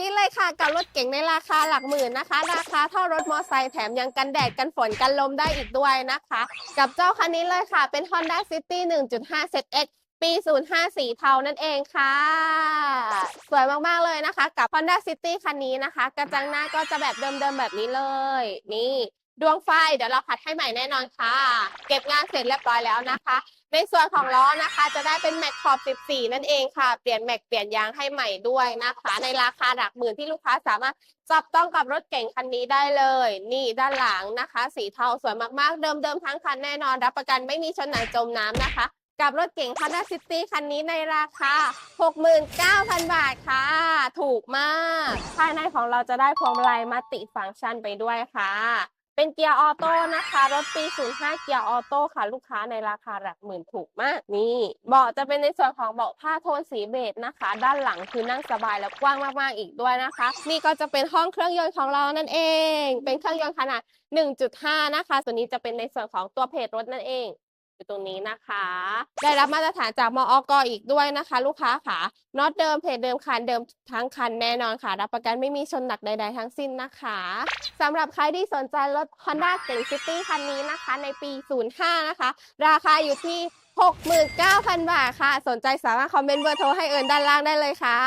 นี่เลยค่ะกับรถเก๋งในราคาหลักหมื่นนะคะ ราคาเท่ารถมอไซค์แถมยังกันแดดกันฝนกันลมได้อีกด้วยนะคะ กับเจ้าคันนี้เลยค่ะ เป็น Honda City 1.5 ZX ปี 054 เทานั่นเองค่ะ สวยมาก ๆ เลยนะคะ กับ Honda City คันนี้นะคะ กระจังหน้าก็จะแบบเดิม ๆ แบบนี้เลย นี่ ดวงไฟเดี๋ยวเราขัดให้ใหม่แน่นอนค่ะ เก็บงานเสร็จเรียบร้อยแล้วนะคะ ในส่วนของล้อนะคะ จะได้เป็นแม็กขอบ 14 นั่นเองค่ะ เปลี่ยนแม็กเปลี่ยนยางให้ใหม่ด้วยนะคะ ในราคาหลักหมื่นที่ลูกค้าสามารถจับต้องกับรถเก่งคันนี้ได้เลย นี่ด้านหลังนะคะ สีเทาสวยมากๆ เดิมๆทั้งคันแน่นอน รับประกันไม่มีชนไหนจมน้ำนะคะ กับรถเก๋ง Honda City คันนี้ในราคา 69,000 บาทค่ะ ถูกมาก ภายในของเราจะได้พวงมาลัยมัลติฟังก์ชันไปด้วยค่ะ เป็นเกียร์ออโต้นะคะ รถปี 05 เกียร์ออโต้ค่ะลูกค้าในราคาหลักหมื่นถูกมาก นี่เบาะจะเป็นในส่วนของเบาะผ้าโทนสีเบจนะคะ ด้านหลังคือนั่งสบายและกว้างมากๆอีกด้วยนะคะ นี่ก็จะเป็นห้องเครื่องยนต์ของเรานั่นเอง เป็นเครื่องยนต์ขนาด 1.5 นะคะ ส่วนนี้จะเป็นในส่วนของตัวเพจรถนั่นเอง อยู่ตรงนี้นะคะ ได้รับมาตรฐานจากมอกอีกด้วยนะคะ ลูกค้าค่ะน็อตเดิมเพจเดิมคันเดิมทั้งคันแน่นอนค่ะ รับประกันไม่มีชนหนักใด ๆ ทั้งสิ้นนะคะสำหรับใครที่สนใจรถ Honda เก่ง City คันนี้นะคะ ในปี 05 นะคะ ราคาอยู่ที่ 69,000 บาทค่ะ สนใจสามารถคอมเมนต์เบอร์โทรให้เอิญด้านล่างได้เลยค่ะ